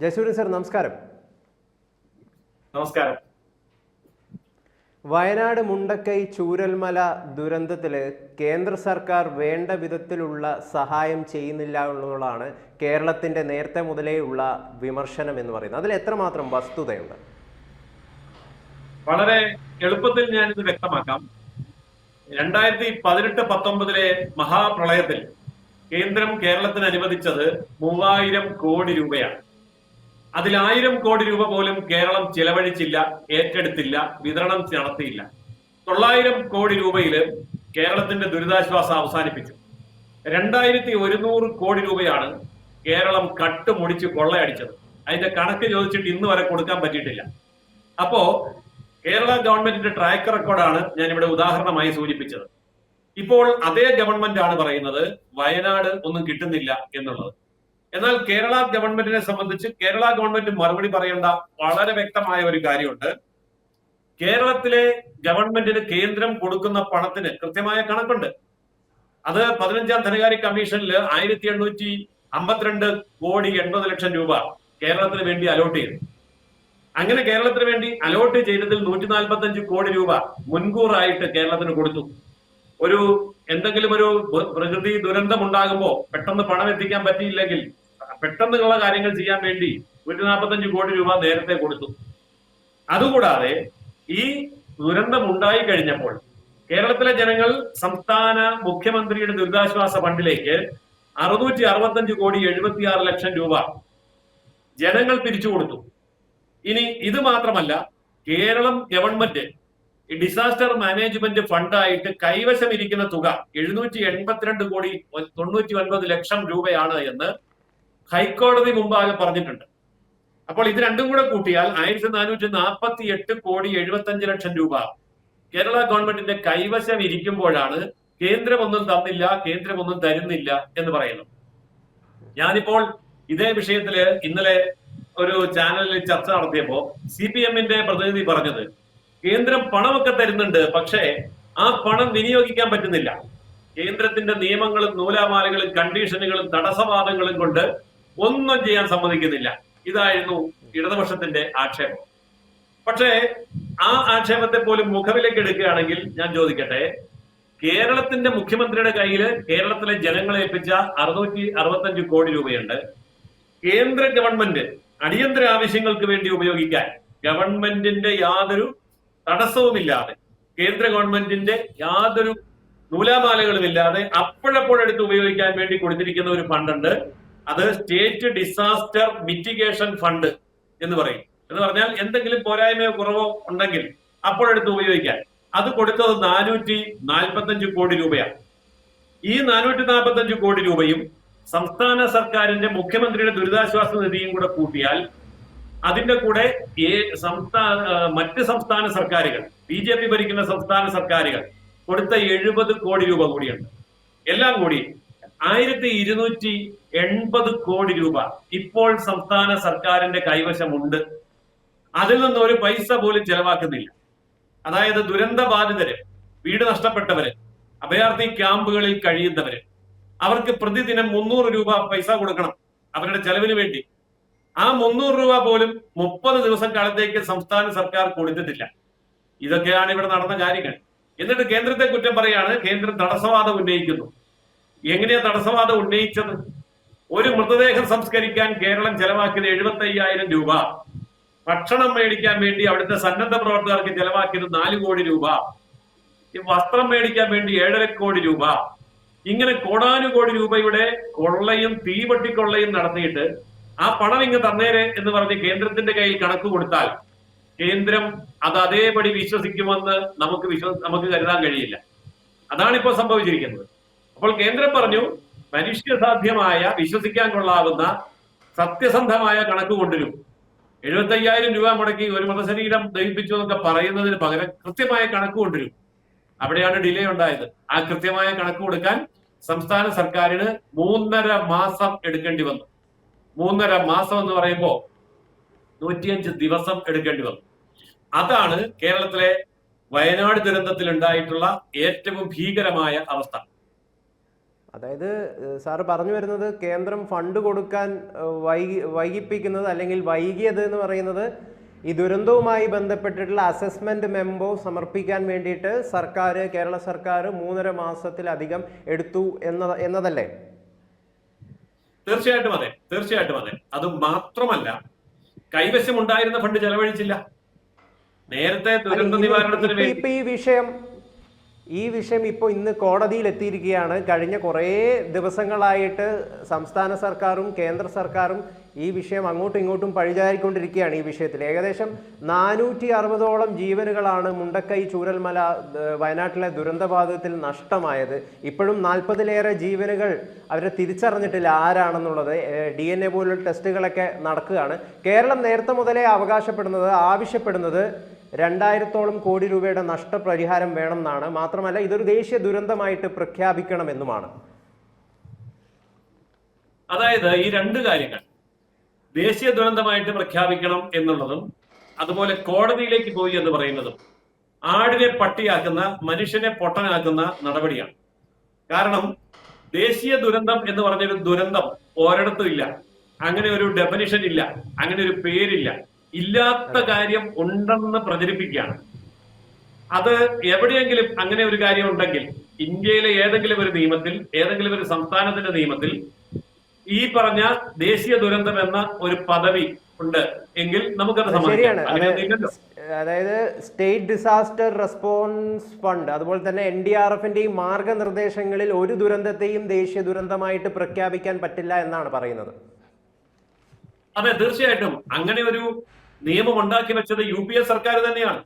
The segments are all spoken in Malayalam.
ജയസൂര്യൻ സർ നമസ്കാരം. നമസ്കാരം. വയനാട് മുണ്ടക്കൈ ചൂരൽമല ദുരന്തത്തിൽ കേന്ദ്ര സർക്കാർ വേണ്ട വിധത്തിലുള്ള സഹായം ചെയ്യുന്നില്ല എന്നുള്ളതാണ് കേരളത്തിന്റെ നേരത്തെ മുതലേ ഉള്ള വിമർശനം എന്ന് പറയുന്നത്. അതിൽ എത്രമാത്രം വസ്തുതയുണ്ട്? വളരെ എളുപ്പത്തിൽ ഞാൻ ഇത് വ്യക്തമാക്കാം. രണ്ടായിരത്തി പതിനെട്ട് പത്തൊമ്പതിലെ മഹാപ്രളയത്തിൽ കേന്ദ്രം കേരളത്തിന് അനുവദിച്ചത് മൂവായിരം കോടി രൂപയാണ്. അതിൽ ആയിരം കോടി രൂപ പോലും കേരളം ചിലവഴിച്ചില്ല ഏറ്റെടുത്തില്ല വിതരണം നടത്തിയില്ല. തൊള്ളായിരം കോടി രൂപയിൽ കേരളത്തിന്റെ ദുരിതാശ്വാസം അവസാനിപ്പിച്ചു. രണ്ടായിരത്തി ഒരുന്നൂറ് കോടി രൂപയാണ് കേരളം കട്ടുമുടിച്ച് കൊള്ളയടിച്ചത്. അതിന്റെ കണക്ക് ചോദിച്ചിട്ട് ഇന്ന് വരെ കൊടുക്കാൻ പറ്റിയിട്ടില്ല. അപ്പോ കേരള ഗവൺമെന്റിന്റെ ട്രാക്ക് റെക്കോർഡാണ് ഞാൻ ഇവിടെ ഉദാഹരണമായി സൂചിപ്പിച്ചത്. ഇപ്പോൾ അതേ ഗവൺമെന്റ് ആണ് പറയുന്നത് വയനാട് ഒന്നും കിട്ടുന്നില്ല എന്നുള്ളത്. എന്നാൽ കേരള ഗവൺമെന്റിനെ സംബന്ധിച്ച് കേരള ഗവൺമെന്റ് മറുപടി പറയേണ്ട വളരെ വ്യക്തമായ ഒരു കാര്യമുണ്ട്. കേരളത്തിലെ ഗവൺമെന്റിന് കേന്ദ്രം കൊടുക്കുന്ന പണത്തിന് കൃത്യമായ കണക്കുണ്ട്. അത് പതിനഞ്ചാം ധനകാര്യ കമ്മീഷനിൽ ആയിരത്തി എണ്ണൂറ്റി അമ്പത്തിരണ്ട് കോടി എൺപത് ലക്ഷം രൂപ കേരളത്തിന് വേണ്ടി അലോട്ട് ചെയ്തു. അങ്ങനെ കേരളത്തിന് വേണ്ടി അലോട്ട് ചെയ്തതിൽ നൂറ്റി നാൽപ്പത്തി അഞ്ച് കോടി രൂപ മുൻകൂറായിട്ട് കേരളത്തിന് കൊടുത്തു. ഒരു എന്തെങ്കിലും ഒരു പ്ര- പ്രകൃതി ദുരന്തം ഉണ്ടാകുമ്പോൾ പെട്ടെന്ന് പണം എത്തിക്കാൻ പറ്റിയില്ലെങ്കിൽ പെട്ടെന്നുള്ള കാര്യങ്ങൾ ചെയ്യാൻ വേണ്ടി നൂറ്റി നാൽപ്പത്തഞ്ച് കോടി രൂപ നേരത്തെ കൊടുത്തു. അതുകൂടാതെ ഈ ദുരന്തം ഉണ്ടായി കഴിഞ്ഞപ്പോൾ കേരളത്തിലെ ജനങ്ങൾ സംസ്ഥാന മുഖ്യമന്ത്രിയുടെ ദുരിതാശ്വാസ ഫണ്ടിലേക്ക് അറുന്നൂറ്റി അറുപത്തഞ്ച് കോടി എഴുപത്തിയാറ് ലക്ഷം രൂപ ജനങ്ങൾ തിരിച്ചു കൊടുത്തു. ഇനി ഇത് മാത്രമല്ല കേരളം ഗവൺമെന്റ് ഡിസാസ്റ്റർ മാനേജ്മെന്റ് ഫണ്ടായിട്ട് കൈവശം ഇരിക്കുന്ന തുക എഴുന്നൂറ്റി എൺപത്തിരണ്ട് കോടി തൊണ്ണൂറ്റി ഒൻപത് ലക്ഷം രൂപയാണ് എന്ന് ഹൈക്കോടതി മുമ്പാകെ പറഞ്ഞിട്ടുണ്ട്. അപ്പോൾ ഇത് രണ്ടും കൂടെ കൂട്ടിയാൽ ആയിരത്തി നാനൂറ്റി നാൽപ്പത്തി എട്ട് കോടി എഴുപത്തി അഞ്ച് ലക്ഷം രൂപ. കേരള ഗവൺമെന്റിന്റെ കൈവശം ഇരിക്കുമ്പോഴാണ് കേന്ദ്രമൊന്നും തന്നില്ല കേന്ദ്രമൊന്നും തരുന്നില്ല എന്ന് പറയുന്നു ഞാനിപ്പോൾ ഇതേ വിഷയത്തിൽ ഇന്നലെ ഒരു ചാനലിൽ ചർച്ച നടത്തിയപ്പോ സി പി എമ്മിന്റെ പ്രതിനിധി പറഞ്ഞത് കേന്ദ്രം പണമൊക്കെ തരുന്നുണ്ട് പക്ഷേ ആ പണം വിനിയോഗിക്കാൻ പറ്റുന്നില്ല. കേന്ദ്രത്തിന്റെ നിയമങ്ങളും നൂലാമാലകളും കണ്ടീഷനുകളും തടസ്സവാദങ്ങളും കൊണ്ട് ഒന്നും ചെയ്യാൻ സമ്മതിക്കുന്നില്ല. ഇതായിരുന്നു ഇടതുപക്ഷത്തിന്റെ ആക്ഷേപം. പക്ഷേ ആ ആക്ഷേപത്തെ പോലും മുഖവിലേക്ക് എടുക്കുകയാണെങ്കിൽ ഞാൻ ചോദിക്കട്ടെ കേരളത്തിന്റെ മുഖ്യമന്ത്രിയുടെ കയ്യിൽ കേരളത്തിലെ ജനങ്ങളെ ഏൽപ്പിച്ച അറുന്നൂറ്റി അറുപത്തഞ്ച് കോടി രൂപയുണ്ട്. കേന്ദ്ര ഗവൺമെന്റ് അടിയന്തര ആവശ്യങ്ങൾക്ക് വേണ്ടി ഉപയോഗിക്കാൻ ഗവൺമെന്റിന്റെ യാതൊരു തടസ്സവുമില്ലാതെ കേന്ദ്ര ഗവൺമെന്റിന്റെ യാതൊരു നൂലാമാലകളുമില്ലാതെ അപ്പോഴപ്പോഴെടുത്ത് ഉപയോഗിക്കാൻ വേണ്ടി കൊടുത്തിരിക്കുന്ന ഒരു ഫണ്ടുണ്ട്. അത് സ്റ്റേറ്റ് ഡിസാസ്റ്റർ മിറ്റിഗേഷൻ ഫണ്ട് എന്ന് പറയും. എന്ന് പറഞ്ഞാൽ എന്തെങ്കിലും പോരായ്മയോ കുറവോ ഉണ്ടെങ്കിൽ അപ്പോഴെടുത്ത് ഉപയോഗിക്കാൻ. അത് കൊടുത്തത് നാനൂറ്റി നാൽപ്പത്തഞ്ച് കോടി രൂപയാണ് ഈ നാനൂറ്റി നാൽപ്പത്തഞ്ച് കോടി രൂപയും സംസ്ഥാന സർക്കാരിന്റെ മുഖ്യമന്ത്രിയുടെ ദുരിതാശ്വാസ നിധിയും കൂടെ കൂട്ടിയാൽ അതിന്റെ കൂടെ സംസ്ഥാന മറ്റ് സംസ്ഥാന സർക്കാരുകൾ ബി ജെ പി ഭരിക്കുന്ന സംസ്ഥാന സർക്കാരുകൾ കൊടുത്ത എഴുപത് കോടി രൂപ കൂടിയുണ്ട്. എല്ലാം കൂടി ആയിരത്തി ഇരുന്നൂറ്റി എൺപത് കോടി രൂപ ഇപ്പോൾ സംസ്ഥാന സർക്കാരിന്റെ കൈവശമുണ്ട്. അതിൽ നിന്ന് ഒരു പൈസ പോലും ചെലവാക്കുന്നില്ല. അതായത് ദുരന്ത ബാധിതര് വീട് നഷ്ടപ്പെട്ടവര് അഭയാർത്ഥി ക്യാമ്പുകളിൽ കഴിയുന്നവര് അവർക്ക് പ്രതിദിനം മുന്നൂറ് രൂപ പൈസ കൊടുക്കണം അവരുടെ ചെലവിന് വേണ്ടി. ആ മുന്നൂറ് രൂപ പോലും മുപ്പത് ദിവസം കാലത്തേക്ക് സംസ്ഥാന സർക്കാർ കൊടുത്തിട്ടില്ല. ഇതൊക്കെയാണ് ഇവിടെ നടന്ന കാര്യങ്ങൾ. എന്നിട്ട് കേന്ദ്രത്തെ കുറ്റം പറയാണ് കേന്ദ്രം തടസ്സവാദം ഉന്നയിക്കുന്നു. എങ്ങനെയാ തടസ്സവാദം ഉന്നയിച്ചത്? ഒരു മൃതദേഹം സംസ്കരിക്കാൻ കേരളം ചെലവാക്കിയത് എഴുപത്തി അയ്യായിരം രൂപ. ഭക്ഷണം മേടിക്കാൻ വേണ്ടി അവിടുത്തെ സന്നദ്ധ പ്രവർത്തകർക്ക് ചെലവാക്കിയത് നാല് കോടി രൂപ. ഈ വസ്ത്രം മേടിക്കാൻ വേണ്ടി ഏഴര കോടി രൂപ. ഇങ്ങനെ കോടാനുകോടി രൂപയുടെ കൊള്ളയും തീവട്ടിക്കൊള്ളയും നടത്തിയിട്ട് ആ പണം ഇങ്ങ് തന്നേരെ എന്ന് പറഞ്ഞ് കേന്ദ്രത്തിന്റെ കയ്യിൽ കണക്ക് കൊടുത്താൽ കേന്ദ്രം അത് അതേപടി വിശ്വസിക്കുമെന്ന് നമുക്ക് വിശ്വ നമുക്ക് കരുതാൻ കഴിയില്ല. അതാണ് ഇപ്പോൾ സംഭവിച്ചിരിക്കുന്നത്. അപ്പോൾ കേന്ദ്രം പറഞ്ഞു മനുഷ്യസാധ്യമായ വിശ്വസിക്കാൻ കൊള്ളാവുന്ന സത്യസന്ധമായ കണക്ക് കൊണ്ടുവരും. എഴുപത്തയ്യായിരം രൂപ മുടക്കി ഒരു മൃതശരീരം ദഹിപ്പിച്ചു എന്നൊക്കെ പറയുന്നതിന് പകരം കൃത്യമായ കണക്ക് കൊണ്ടുവരും. അവിടെയാണ് ഡിലേ ഉണ്ടായത്. ആ കൃത്യമായ കണക്ക് കൊടുക്കാൻ സംസ്ഥാന സർക്കാരിന് മൂന്നര മാസം എടുക്കേണ്ടി വന്നു. മൂന്നര മാസം എന്ന് പറയുമ്പോൾ നൂറ്റിയഞ്ച് ദിവസം എടുക്കേണ്ടി വന്നു. അതാണ് കേരളത്തിലെ വയനാട് ദുരന്തത്തിൽ ഉണ്ടായിട്ടുള്ള ഏറ്റവും ഭീകരമായ അവസ്ഥ. അതായത് സാറ് പറഞ്ഞു വരുന്നത് കേന്ദ്രം ഫണ്ട് കൊടുക്കാൻ വൈകി വൈകിപ്പിക്കുന്നത് അല്ലെങ്കിൽ വൈകിയത് എന്ന് പറയുന്നത് ഈ ദുരന്തവുമായി ബന്ധപ്പെട്ടിട്ടുള്ള അസസ്മെന്റ് മെമ്പോ സമർപ്പിക്കാൻ വേണ്ടിയിട്ട് സർക്കാർ കേരള സർക്കാർ മൂന്നര മാസത്തിലധികം എടുത്തു എന്ന എന്നതല്ലേ? തീർച്ചയായിട്ടും അതെ. തീർച്ചയായിട്ടും അതെ. അത് മാത്രമല്ല കൈവശം ഉണ്ടായിരുന്ന ഫണ്ട് ചെലവഴിച്ചില്ല. നേരത്തെ ദുരന്ത നിവാരണത്തിന് വേണ്ടി ഈ വിഷയം ഈ വിഷയം ഇപ്പോൾ ഇന്ന് കോടതിയിൽ എത്തിയിരിക്കുകയാണ് കഴിഞ്ഞ കുറേ ദിവസങ്ങളായിട്ട് സംസ്ഥാന സർക്കാരും കേന്ദ്ര സർക്കാരും ഈ വിഷയം അങ്ങോട്ടും ഇങ്ങോട്ടും പഴിചാരിക്കൊണ്ടിരിക്കുകയാണ് ഈ വിഷയത്തിൽ. ഏകദേശം നാനൂറ്റി അറുപതോളം ജീവനുകളാണ് മുണ്ടക്കൈ ചൂരൽമല വയനാട്ടിലെ ദുരന്തബാധിതത്തിൽ നഷ്ടമായത്. ഇപ്പോഴും നാൽപ്പതിലേറെ ജീവനുകൾ അവരെ തിരിച്ചറിഞ്ഞിട്ടില്ല ആരാണെന്നുള്ളത്. ഡി എൻ എ പോലുള്ള ടെസ്റ്റുകളൊക്കെ നടക്കുകയാണ്. കേരളം നേരത്തെ മുതലേ അവകാശപ്പെടുന്നത് ആവശ്യപ്പെടുന്നത് രണ്ടായിരത്തോളം കോടി രൂപയുടെ നഷ്ടപരിഹാരം വേണമെന്നാണ്. മാത്രമല്ല ഇതൊരു ദേശീയ ദുരന്തമായിട്ട് പ്രഖ്യാപിക്കണമെന്നുമാണ്. അതായത് ഈ രണ്ട് കാര്യങ്ങൾ. ദേശീയ ദുരന്തമായിട്ട് പ്രഖ്യാപിക്കണം എന്നുള്ളതും അതുപോലെ കോടതിയിലേക്ക് പോയി എന്ന് പറയുന്നതും ആടിനെ പട്ടിയാക്കുന്ന മനുഷ്യനെ പൊട്ടനാക്കുന്ന നടപടിയാണ്. കാരണം ദേശീയ ദുരന്തം എന്ന് പറഞ്ഞൊരു ദുരന്തം ഒരിടത്തും ഇല്ല. അങ്ങനെ ഒരു ഡെഫിനിഷൻ ഇല്ല. അങ്ങനെ ഒരു പേരില്ല. ഇല്ലാത്ത കാര്യം ഉണ്ടെന്ന് പ്രചരിപ്പിക്കുകയാണ്. അത് എവിടെയെങ്കിലും അങ്ങനെ ഒരു കാര്യം ഉണ്ടെങ്കിൽ ഇന്ത്യയിലെ ഏതെങ്കിലും ഒരു നിയമത്തിൽ ഏതെങ്കിലും ഒരു സംസ്ഥാനത്തിന്റെ നിയമത്തിൽ ഈ പറഞ്ഞ ദേശീയ ദുരന്തം എന്ന ഒരു പദവി ഉണ്ട് എങ്കിൽ നമുക്കത് ശരിയാണ്. അതായത് സ്റ്റേറ്റ് ഡിസാസ്റ്റർ റെസ്പോൺസ് ഫണ്ട് അതുപോലെ തന്നെ എൻ ഡി ആർ എഫിന്റെയും മാർഗനിർദ്ദേശങ്ങളിൽ ഒരു ദുരന്തത്തെയും ദേശീയ ദുരന്തമായിട്ട് പ്രഖ്യാപിക്കാൻ പറ്റില്ല എന്നാണ് പറയുന്നത്. അതെ തീർച്ചയായിട്ടും. അങ്ങനെ ഒരു നിയമം ഉണ്ടാക്കി വെച്ചത് യു പി എ സർക്കാർ തന്നെയാണ്.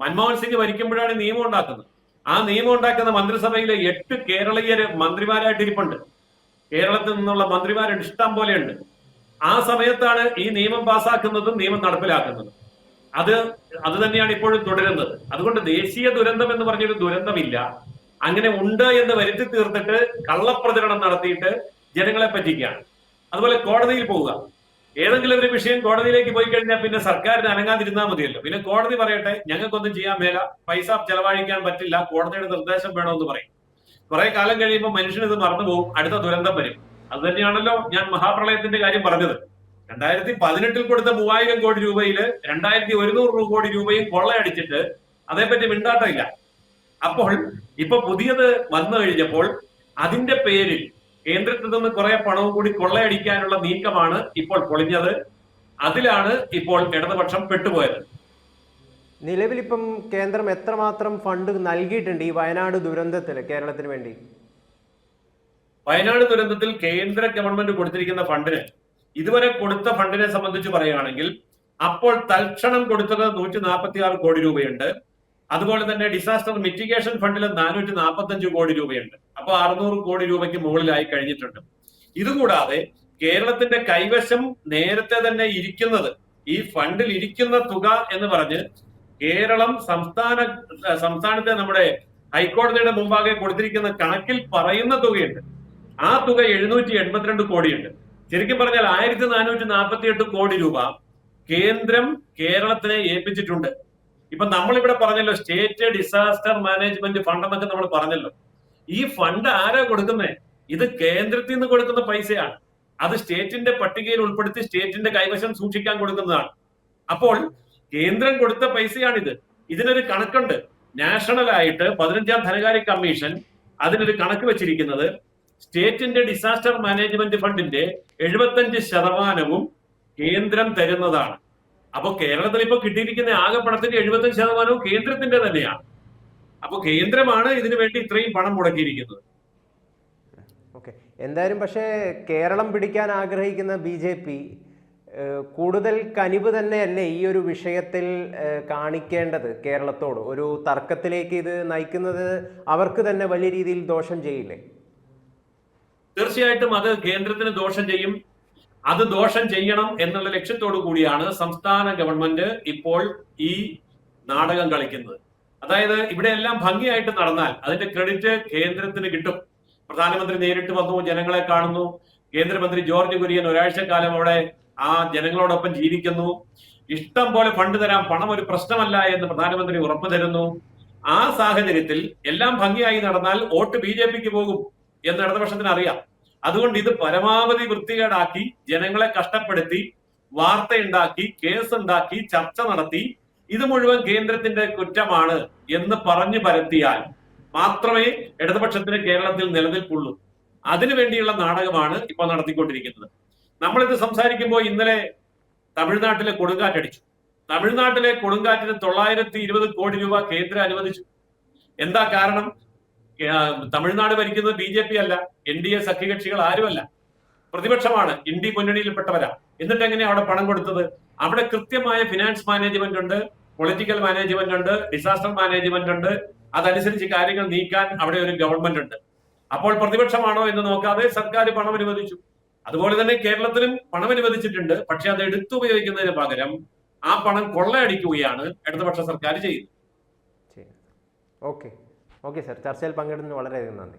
മൻമോഹൻ സിംഗ് ഭരിക്കുമ്പോഴാണ് നിയമം ഉണ്ടാക്കുന്നത്. ആ നിയമം ഉണ്ടാക്കുന്ന മന്ത്രിസഭയിലെ എട്ട് കേരളീയര് മന്ത്രിമാരായിട്ട് ഇരിപ്പുണ്ട് കേരളത്തിൽ നിന്നുള്ള മന്ത്രിമാരുണ്ട് ഇഷ്ടം പോലെയുണ്ട്. ആ സമയത്താണ് ഈ നിയമം പാസ്സാക്കുന്നതും നിയമം നടപ്പിലാക്കുന്നതും. അത് അത് തന്നെയാണ് ഇപ്പോഴും തുടരുന്നത്. അതുകൊണ്ട് ദേശീയ ദുരന്തം എന്ന് പറഞ്ഞൊരു ദുരന്തമില്ല. അങ്ങനെ ഉണ്ട് എന്ന് വരുത്തി തീർത്തിട്ട് കള്ളപ്രചരണം നടത്തിയിട്ട് ജനങ്ങളെ പറ്റിക്കുകയാണ്. അതുപോലെ കോടതിയിൽ പോവുക. ഏതെങ്കിലും ഒരു വിഷയം കോടതിയിലേക്ക് പോയി കഴിഞ്ഞാൽ പിന്നെ സർക്കാരിന് അനങ്ങാതിരുന്നാൽ മതിയല്ലോ. പിന്നെ കോടതി പറയട്ടെ ഞങ്ങൾക്കൊന്നും ചെയ്യാൻ മേല. പൈസ ചെലവഴിക്കാൻ പറ്റില്ല. കോടതിയുടെ നിർദ്ദേശം വേണമെന്ന് പറയും. കുറെ കാലം കഴിയുമ്പോൾ മനുഷ്യൻ ഇത് മറന്നു പോകും. അടുത്ത ദുരന്തം വരും. അത് തന്നെയാണല്ലോ ഞാൻ മഹാപ്രളയത്തിന്റെ കാര്യം പറഞ്ഞത്. രണ്ടായിരത്തി പതിനെട്ടിൽ കൊടുത്ത മൂവായിരം കോടി രൂപയിൽ രണ്ടായിരത്തി ഒരുന്നൂറ് കോടി രൂപയും കൊള്ളയടിച്ചിട്ട് അതേപ്പറ്റി മിണ്ടാട്ടമില്ല. അപ്പോൾ ഇപ്പൊ പുതിയത് വന്നു കഴിഞ്ഞപ്പോൾ അതിന്റെ പേരിൽ കേന്ദ്രത്തിൽ നിന്ന് കുറെ പണവും കൂടി കൊള്ളയടിക്കാനുള്ള നീക്കമാണ് ഇപ്പോൾ പൊളിഞ്ഞത്. അതിലാണ് ഇപ്പോൾ ഇടതുപക്ഷം പെട്ടുപോയത്. നിലവിലിപ്പം കേന്ദ്രം എത്രമാത്രം ഫണ്ട് നൽകിയിട്ടുണ്ട് ഈ വയനാട് ദുരന്തത്തിൽ കേരളത്തിന് വേണ്ടി? വയനാട് ദുരന്തത്തിൽ കേന്ദ്ര ഗവൺമെന്റ് കൊടുത്തിരിക്കുന്ന ഫണ്ടിന് ഇതുവരെ കൊടുത്ത ഫണ്ടിനെ സംബന്ധിച്ച് പറയുകയാണെങ്കിൽ അപ്പോൾ തൽക്ഷണം കൊടുത്തത് നൂറ്റി നാൽപ്പത്തി ആറ് കോടി രൂപയുണ്ട്. അതുപോലെ തന്നെ ഡിസാസ്റ്റർ മിറ്റിഗേഷൻ ഫണ്ടിൽ നാനൂറ്റി നാൽപ്പത്തി കോടി രൂപയുണ്ട്. അപ്പൊ അറുന്നൂറ് കോടി രൂപയ്ക്ക് മുകളിലായി കഴിഞ്ഞിട്ടുണ്ട്. ഇതുകൂടാതെ കേരളത്തിന്റെ കൈവശം നേരത്തെ തന്നെ ഇരിക്കുന്നത് ഈ ഫണ്ടിൽ ഇരിക്കുന്ന തുക എന്ന് പറഞ്ഞ് കേരളം സംസ്ഥാന സംസ്ഥാനത്തെ നമ്മുടെ ഹൈക്കോടതിയുടെ മുമ്പാകെ കൊടുത്തിരിക്കുന്ന കണക്കിൽ പറയുന്ന തുകയുണ്ട്. ആ തുക എഴുന്നൂറ്റി എൺപത്തിരണ്ട് കോടിയുണ്ട്. ശരിക്കും പറഞ്ഞാൽ ആയിരത്തി നാനൂറ്റി നാൽപ്പത്തി എട്ട് കോടി രൂപ കേന്ദ്രം കേരളത്തിനെ ഏൽപ്പിച്ചിട്ടുണ്ട്. ഇപ്പൊ നമ്മളിവിടെ പറഞ്ഞല്ലോ സ്റ്റേറ്റ് ഡിസാസ്റ്റർ മാനേജ്മെന്റ് ഫണ്ട് എന്നൊക്കെ നമ്മൾ പറഞ്ഞല്ലോ. ഈ ഫണ്ട് ആരാ കൊടുക്കുന്നേ? ഇത് കേന്ദ്രത്തിൽ നിന്ന് കൊടുക്കുന്ന പൈസയാണ്. അത് സ്റ്റേറ്റിന്റെ പട്ടികയിൽ ഉൾപ്പെടുത്തി സ്റ്റേറ്റിന്റെ കൈവശം സൂക്ഷിക്കാൻ കൊടുക്കുന്നതാണ്. അപ്പോൾ കേന്ദ്രം കൊടുത്ത പൈസയാണിത്. ഇതിനൊരു കണക്കുണ്ട്. നാഷണൽ ആയിട്ട് പതിനഞ്ചാം ധനകാര്യ കമ്മീഷൻ അതിനൊരു കണക്ക് വെച്ചിരിക്കുന്നത്. സ്റ്റേറ്റിന്റെ ഡിസാസ്റ്റർ മാനേജ്മെന്റ് ഫണ്ടിന്റെ എഴുപത്തഞ്ച് ശതമാനവും കേന്ദ്രം തരുന്നതാണ്. അപ്പൊ കേരളത്തിൽ ഇപ്പൊ കിട്ടിയിരിക്കുന്ന ആകെ പണത്തിന്റെ എഴുപത്തഞ്ച് ശതമാനവും കേന്ദ്രത്തിന്റെ തന്നെയാണ്. അപ്പൊ കേന്ദ്രമാണ് ഇതിനു വേണ്ടി ഇത്രയും പണം മുടക്കിയിരിക്കുന്നത്. എന്തായാലും പക്ഷേ കേരളം പിടിക്കാൻ ആഗ്രഹിക്കുന്ന ബി ജെ പി കൂടുതൽ കനിവ് തന്നെയല്ലേ ഈ ഒരു വിഷയത്തിൽ കാണിക്കേണ്ടത് കേരളത്തോട്? ഒരു തർക്കത്തിലേക്ക് ഇത് നയിക്കുന്നത് അവർക്ക് തന്നെ വലിയ രീതിയിൽ ദോഷം ചെയ്യില്ലേ? തീർച്ചയായിട്ടും അത് കേന്ദ്രത്തിന് ദോഷം ചെയ്യും. അത് ദോഷം ചെയ്യണം എന്നുള്ള ലക്ഷ്യത്തോടു കൂടിയാണ് സംസ്ഥാന ഗവൺമെന്റ് ഇപ്പോൾ ഈ നാടകം കളിക്കുന്നത്. അതായത് ഇവിടെ എല്ലാം ഭംഗിയായിട്ട് നടന്നാൽ അതിന്റെ ക്രെഡിറ്റ് കേന്ദ്രത്തിന് കിട്ടും. പ്രധാനമന്ത്രി നേരിട്ട് വന്നു ജനങ്ങളെ കാണുന്നു. കേന്ദ്രമന്ത്രി ജോർജ് കുര്യൻ ഒരാഴ്ചക്കാലം അവിടെ ആ ജനങ്ങളോടൊപ്പം ജീവിക്കുന്നു. ഇഷ്ടം പോലെ ഫണ്ട് തരാം പണം ഒരു പ്രശ്നമല്ല എന്ന് പ്രധാനമന്ത്രി ഉറപ്പു തരുന്നു. ആ സാഹചര്യത്തിൽ എല്ലാം ഭംഗിയായി നടന്നാൽ വോട്ട് ബി ജെ പിക്ക് പോകും എന്ന് ഇടതുപക്ഷത്തിന് അറിയാം. അതുകൊണ്ട് ഇത് പരമാവധി വൃത്തികേടാക്കി ജനങ്ങളെ കഷ്ടപ്പെടുത്തി വാർത്തയുണ്ടാക്കി കേസുണ്ടാക്കി ചർച്ച നടത്തി ഇത് മുഴുവൻ കേന്ദ്രത്തിന്റെ കുറ്റമാണ് എന്ന് പറഞ്ഞു പരത്തിയാൽ മാത്രമേ ഇടതുപക്ഷത്തിന് കേരളത്തിൽ നിലനിൽപ്പുള്ളൂ. അതിനുവേണ്ടിയുള്ള നാടകമാണ് ഇപ്പോൾ നടത്തിക്കൊണ്ടിരിക്കുന്നത്. നമ്മളിത് സംസാരിക്കുമ്പോൾ ഇന്നലെ തമിഴ്നാട്ടിലെ കൊടുങ്കാറ്റടിച്ചു. തമിഴ്നാട്ടിലെ കൊടുങ്കാറ്റിന് തൊള്ളായിരത്തി ഇരുപത് കോടി രൂപ കേന്ദ്രം അനുവദിച്ചു. എന്താ കാരണം? തമിഴ്നാട് ഭരിക്കുന്നത് ബി ജെ പി അല്ല എൻ ഡി എ സഖ്യകക്ഷികൾ ആരുമല്ല. പ്രതിപക്ഷമാണ് ഇന്ത്യ മുന്നണിയിൽപ്പെട്ടവരാ. എന്നിട്ട് എങ്ങനെയാ അവിടെ പണം കൊടുത്തത്? അവിടെ കൃത്യമായ ഫിനാൻസ് മാനേജ്മെന്റ് ഉണ്ട് പൊളിറ്റിക്കൽ മാനേജ്മെന്റ് ഉണ്ട് ഡിസാസ്റ്റർ മാനേജ്മെന്റ് ഉണ്ട്. അതനുസരിച്ച് കാര്യങ്ങൾ നീക്കാൻ അവിടെ ഒരു ഗവൺമെന്റ് ഉണ്ട്. അപ്പോൾ പ്രതിപക്ഷമാണോ എന്ന് നോക്കാതെ സർക്കാർ പണം അനുവദിച്ചു. അതുപോലെ തന്നെ കേരളത്തിലും പണം അനുവദിച്ചിട്ടുണ്ട്. പക്ഷെ അത് എടുത്തുപയോഗിക്കുന്നതിന് പകരം ആ പണം കൊള്ളയടിക്കുകയാണ് ഇടതുപക്ഷ സർക്കാർ ചെയ്യുന്നത്. ഓക്കെ. Okay sir. ചർച്ചയിൽ പങ്കെടുത്തതിന് വളരെയധികം നന്ദി.